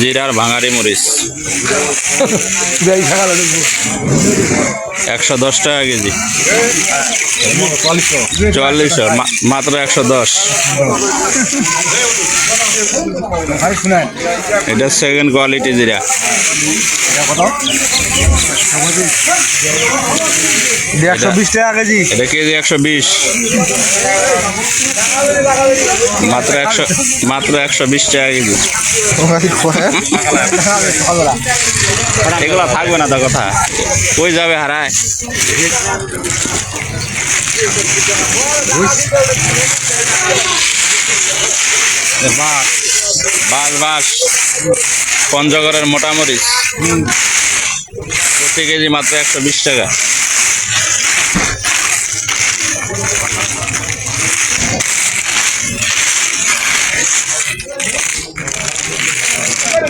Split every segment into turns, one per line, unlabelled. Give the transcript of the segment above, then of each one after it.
জিরার ভাঙারি মরিচ। একশো দশ টাকা কেজি। চুয়াল্লিশশো মা- মাত্র একশো দশ। এটা সেকেন্ড কোয়ালিটি জিরা।
একশো বিশ টাকা কেজি।
এটা কেজি একশো বিশ। মাত্র একশো মাত্র একশো বিশ টাকা কেজি এগুলো থাকবে না তো কথা। কই যাবে হারায়? বাস বাস পঞ্চগড়ের মোটামরিচ প্রতি কেজি মাত্র একশো বিশ টাকা।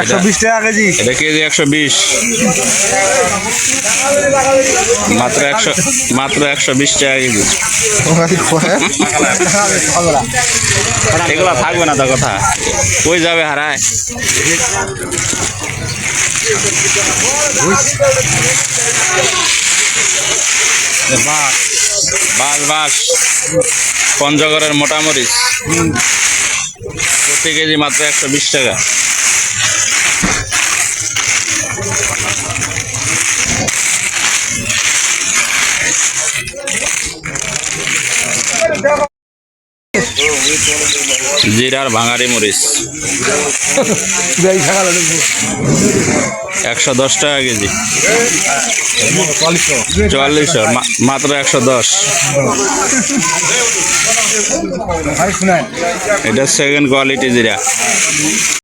একশো বিশ টাকা কেজি।
এটা কেজি একশো বিশ। মাত্র একশো মাত্র একশো বিশ টাকা কেজি। এগুলো থাকবে না তো কথা। কই যাবে হারায়? বাস বাস বাস। পঞ্চগড়ের মোটামরিচ প্রতি কেজি মাত্র একশো বিশ টাকা। জিরার ভাঙারি মরিচ। একশো দশ টাকা কেজি। চুয়াল্লিশশো মাত্র একশো দশ। এটা সেকেন্ড কোয়ালিটি জিরা।